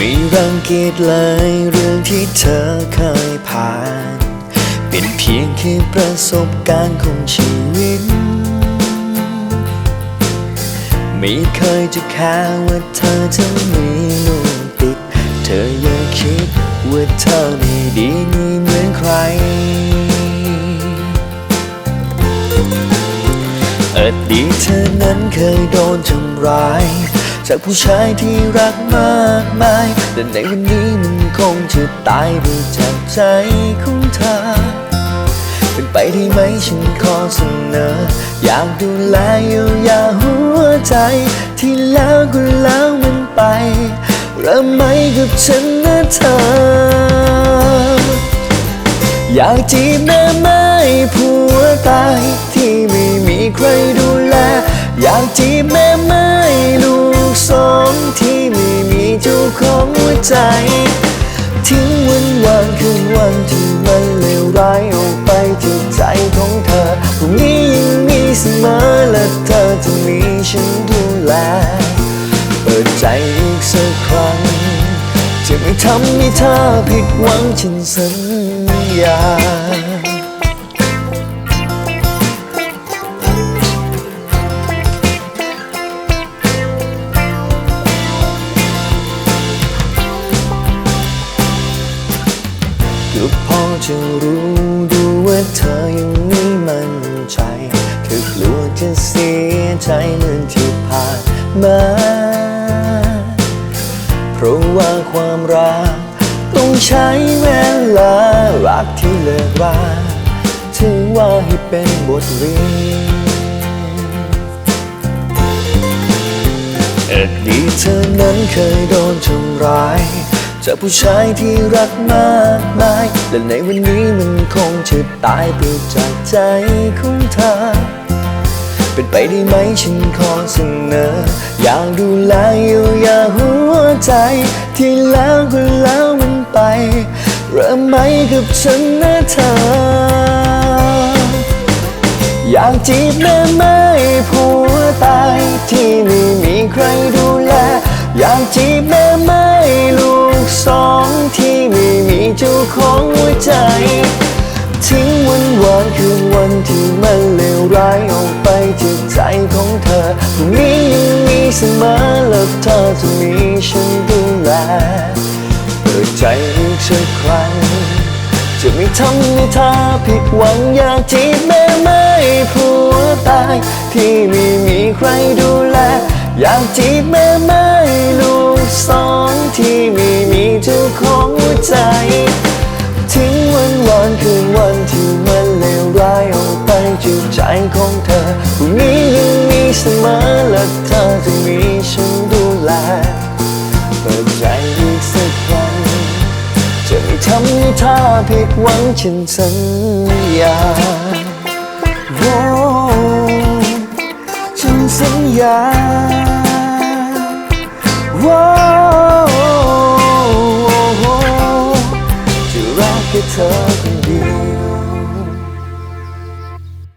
ไม่รังเกียจเลยเรื่องที่เธอเคยผ่าน เป็นเพียงแค่ประสบการณ์ของชีวิต ไม่เคยจะแค่ว่าเธอจะมีลูกติด เธออย่าคิดว่าเธอไม่ดีไม่เหมือนใคร อดีตเธอนั้นเคยโดนทำร้าย จากผู้ชายที่รักมากมาย แต่ในวันนี้มันคงจะตายไปจากใจของเธอ เป็นไปได้ไหมฉันขอเสนอ อยากดูแลเยียวยาหัวใจ ที่แล้วก็แล้วมันไปเริ่มไหมกับฉันนะเธอ อยากจีบแม่ไม้ ใจ ทิ้งวันวานคืนวันที่มันเลวร้ายออกไปจากใจของเธอพรุ่งนี้ยังมีเสมอและเธอจะมีฉันดูแล เปิดใจอีกสักครั้ง จะไม่ทำให้เธอผิดหวังฉันสัญญา จะรู้ดูว่าเธอยังไม่มั่นใจเธอกลัวจะเสียใจเหมือนที่ผ่านมา เพราะว่าความรักต้องใช้เวลารักที่เลิกราถือว่าให้เป็นบทเรียนอดีตเธอนั้นเคยโดนทำร้าย จากผู้ชายที่รักมากมาย และในวันนี้มันคงจะตายไปจากใจของเธอ เป็นไปได้ไหมฉันขอเสนอ อยากดูแลเยียวยาหัวใจ ที่แล้วก็แล้วมันไปเริ่มไหมกับฉันนะเธอ อยากจีบแม่ไม้ผัวตายที่ไม่มีใครดูแล อยากจีบ ของหัวใจ ทิ้งวันวานคืนวันที่มันเลวร้ายออกไปจากใจของเธอพรุ่งนี้ยังมีเสมอและเธอจะมีฉันดูแลเปิดใจอีกสักครั้งจะไม่ทำให้เธอผิดหวังอยากจีบแม่ไม้ผัวตาย ที่ไม่มีใครดูแล อยากจีบแม่ไม้ลูกสองที่ไม่มีเจ้าของหัวใจ จิตใจของเธอพรุ่งนี้ยังมีเสมอและเธอจะมีฉันดูแล เปิดใจอีกสักครั้งจะไม่ทำให้เธอผิดหวังฉันสัญญาโอ้ฉันสัญญาโอ้จะรักแค่เธอ